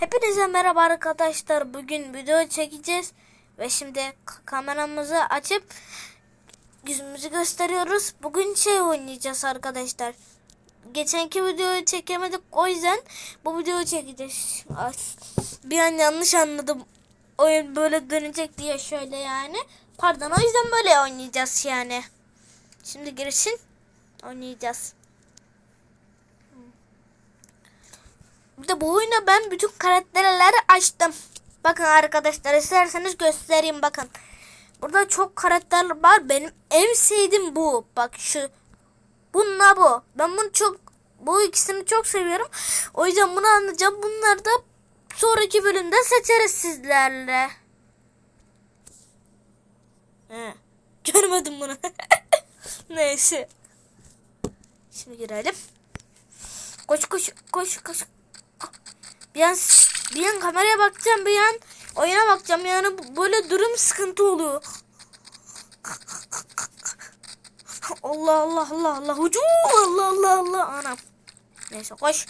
Hepinize merhaba arkadaşlar. Bugün video çekeceğiz. Ve şimdi kameramızı açıp yüzümüzü gösteriyoruz. Bugün şey oynayacağız arkadaşlar. Geçenki videoyu çekemedik. O yüzden bu videoyu çekeceğiz. Ay, Bir an yanlış anladım. Oyun böyle dönecek diye şöyle yani. Pardon o yüzden böyle oynayacağız yani. Şimdi girişin oynayacağız. Bir de bu oyunda ben bütün karakterleri açtım. Bakın arkadaşlar isterseniz göstereyim bakın. Burada çok karakter var. Benim en sevdiğim bu. Bak şu. Bununla bu. Ben bunu çok bu ikisini çok seviyorum. O yüzden bunu anlayacağım. Bunları da sonraki bölümde seçeriz sizlerle. He. Görmedim bunu. Neyse. Şimdi girelim. Koş koş koş koş. Bir an, bir an kameraya bakacağım bir an oyuna bakacağım yani böyle durum sıkıntı oluyor. Allah Allah Allah Allah hücum Allah Allah Allah anam. Neyse koş.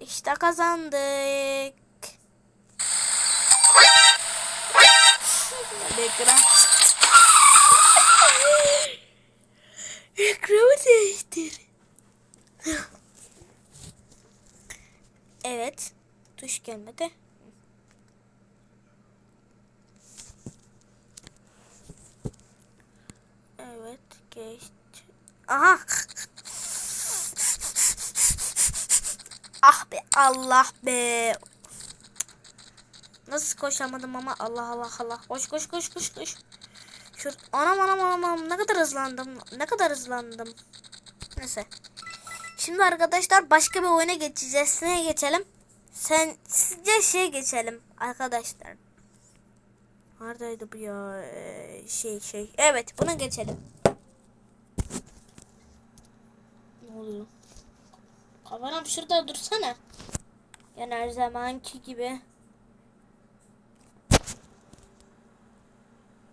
İşte kazandık. Ekran. Ekranı değiştir. Evet. Tuş gelmedi. Evet geçti. Aha. Ah be Allah be. Nasıl koşamadım ama Allah Allah Allah. Koş koş koş koş koş. Şu anam anam anam anam ne kadar hızlandım. Ne kadar hızlandım. Neyse. Şimdi arkadaşlar başka bir oyuna geçeceğiz. Neye geçelim? Sen sizce şey geçelim arkadaşlar. Neredeydi bu ya? Ee, şey şey. Evet buna geçelim. Ne oluyor? Kameram şurada dursana. Yani her zamanki gibi.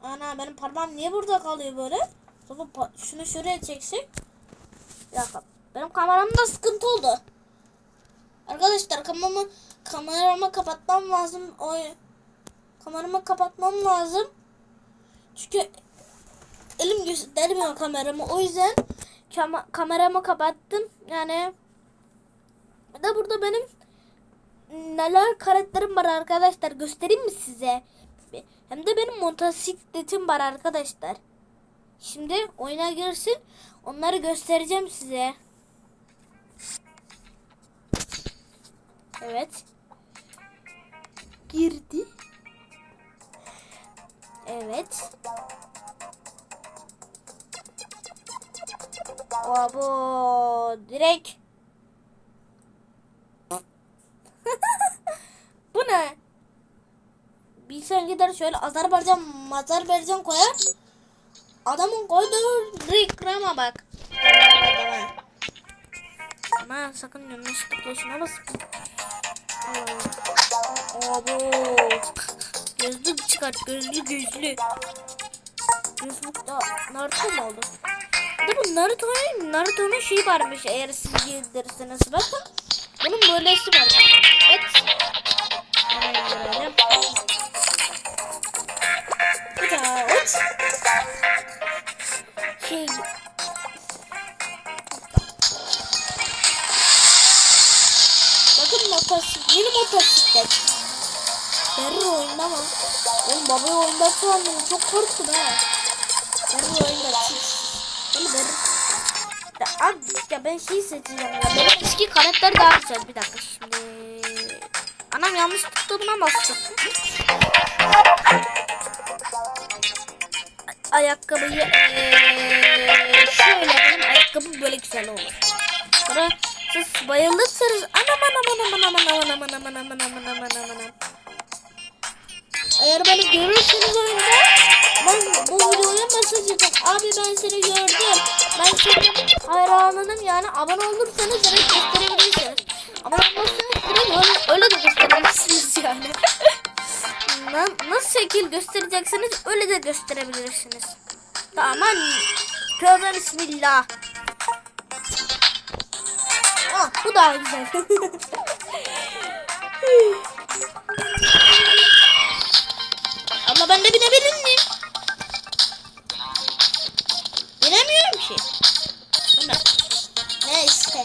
Ana benim parmağım niye burada kalıyor böyle? Şunu şuraya çeksek. Bir dakika. Benim kameramda sıkıntı oldu. Arkadaşlar kameramı kameramı kapatmam lazım. O kameramı kapatmam lazım. Çünkü elim göstermiyor kameramı. O yüzden kama- kameramı kapattım. Yani de burada benim neler karakterim var arkadaşlar. Göstereyim mi size? Hem de benim motosikletim var arkadaşlar. Şimdi oyuna girsin. Onları göstereceğim size. Evet. Girdi. Evet. Abo direkt. Bu ne? Bilsen gider şöyle Azerbaycan Azerbaycan koyar. Adamın koyduğu reklama bak. Ama sakın yanlışlıkla şuna basma. Abo. Gözlük çıkart. Gözlü gözlü. Gözlük da Naruto mu oldu? De bu Naruto'nun Naruto'nun şeyi varmış eğer siz giydirirseniz bakın. Bunun böylesi var. Evet. Hemen görelim. Bir daha evet. Şey motosiklet, yeni motosiklet. Berri oyunda mı? Oğlum babayı oyunda sandım. Çok korktum ha. Berri oyunda. Beni Berri. Ya, abi, ya ben şey seçeceğim ya. Benim eski karakter daha güzel. Bir dakika şimdi. Anam yanlış tuttuğuna bastım. Ayakkabıyı eee, şöyle benim ayakkabım böyle güzel olur. Sonra siz bayılırsanız anam anam anam anam anam anam anam anam anam anam anam. Eğer beni görürseniz oyunda ben bu videoya mesaj atın. Abi ben seni gördüm. Ben senin hayranınım yani abone olursanız direkt gösterebilirsiniz. Abone olmazsanız direkt öyle, de gösterebilirsiniz yani. Na- nasıl şekil göstereceksiniz öyle de gösterebilirsiniz. Tamam. Tövbe bismillah. Bu daha güzel. Abla ben de binebilir miyim? Binemiyorum ki. Buna. Neyse.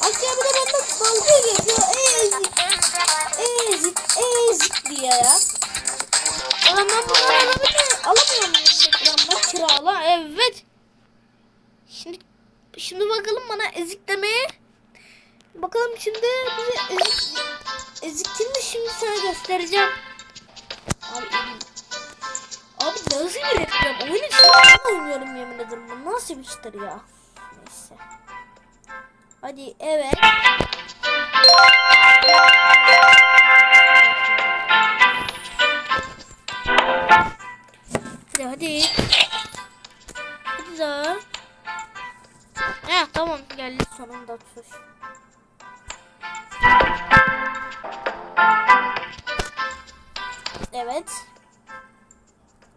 Aşağıda benden dalga geçiyor. Ezik. Ezik. Ezik diye ya. Ulan ben bunu alamıyorum. Alamıyorum. Şimdi bakalım bana ezik demeye. Bakalım şimdi bize ezik ezik kimdi şimdi sana göstereceğim. Abi Abi nasıl bir reklam? Oyun için oynuyorum yemin ederim. Bu nasıl bir iştir ya? Neyse. Hadi evet. Hadi hadi. Hadi daha. Heh tamam geldi sonunda tuş. Evet.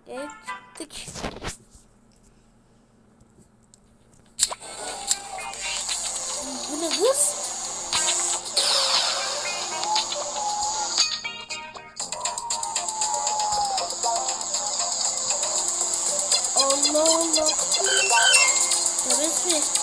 Geçtik. Bu ne kız? Allah Allah. Evet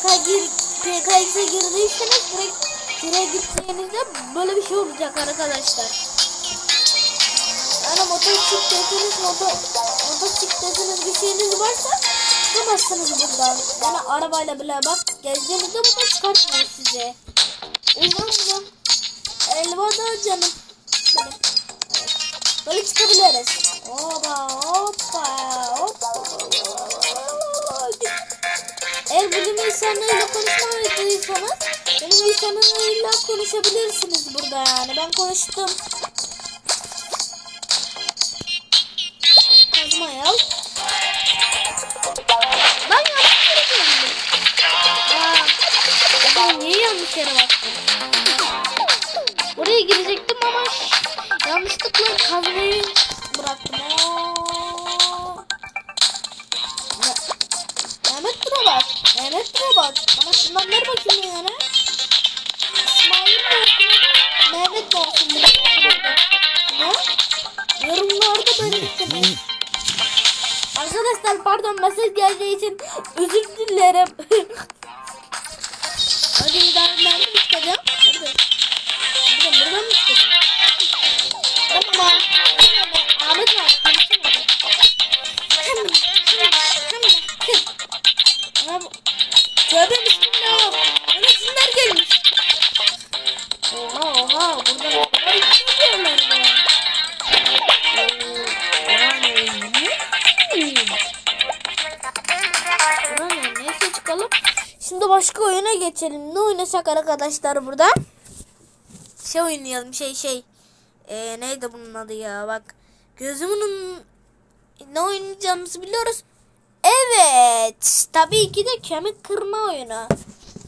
PK gir PKX'e girdiyseniz direkt şuraya gittiğinizde böyle bir şey olacak arkadaşlar. Yani motosikletiniz motor motosikletiniz bir şeyiniz varsa çıkamazsınız buradan. Yani arabayla bile bak gezdiğinizde buradan çıkartmıyor size. Yüzden bunu elvada canım. Böyle, böyle çıkabiliriz. Hoppa hoppa Eğer bilim insanlarıyla konuşmadıysanız bilim insanlarıyla konuşabilirsiniz burada yani. Ben konuştum. Ne? Yorumlarda belirtiniz. Arkadaşlar pardon mesaj geldiği için özür dilerim. geçelim. Ne oynasak arkadaşlar burada? Şey oynayalım şey şey. Ee, neydi bunun adı ya bak. Gözümün ne oynayacağımızı biliyoruz. Evet. Tabii ki de kemik kırma oyunu.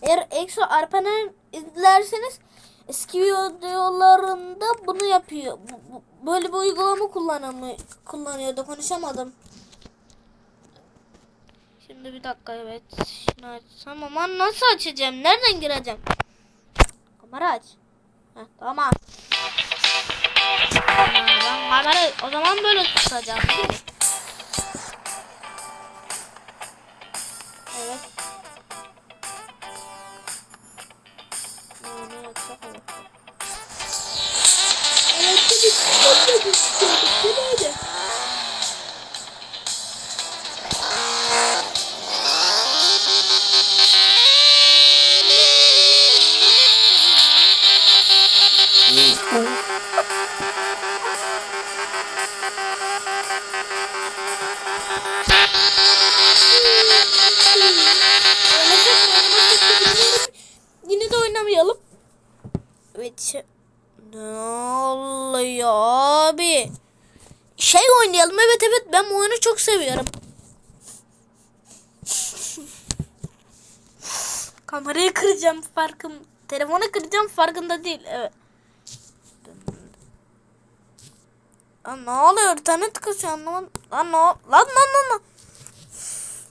Eğer Exo Arpanen izlerseniz eski videolarında bunu yapıyor. Böyle bir uygulama kullanımı kullanıyordu. Konuşamadım. Şimdi bir dakika evet. Şunu açsam ama nasıl açacağım? Nereden gireceğim? Kamera aç. Heh, tamam. Ben kamera o zaman böyle tutacağım? Evet. Ne, olur. Evet tabii. Oynamayalım. Evet. Ne oluyor abi? Şey oynayalım. Evet evet ben bu oyunu çok seviyorum. Kamerayı kıracağım farkım. Telefonu kıracağım farkında değil. Evet. Lan ne oluyor? İnternet kasıyor anlamadım. Lan ne Lan lan lan lan.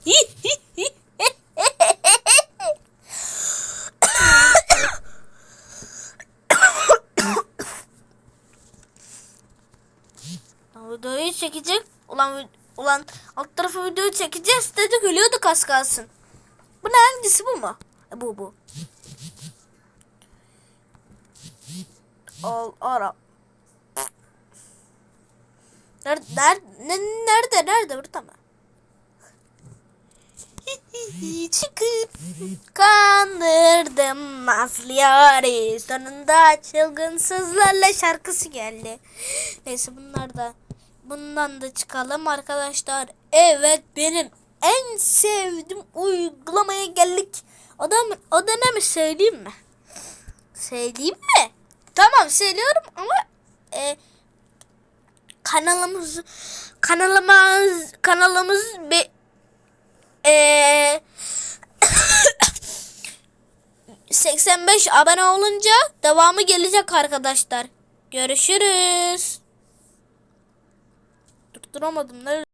Hi, hi, hi. çekecek. Ulan ulan alt tarafı video çekeceğiz dedik ölüyorduk az kalsın. Bu ne hangisi bu mu? E, bu bu. Al ara. Nerede, nerede, ne- nerede, nerede, burada mı? Çıkıp kandırdım nasıl yari sonunda çılgınsızlarla şarkısı geldi. Neyse bunlar da bundan da çıkalım arkadaşlar. Evet benim en sevdiğim uygulamaya geldik. Adam adı ne mi söyleyeyim mi? Söyleyeyim mi? Tamam söylüyorum ama e, kanalımız kanalımız kanalımız be, e, 85 abone olunca devamı gelecek arkadaşlar. Görüşürüz. Durduramadım. Nerede?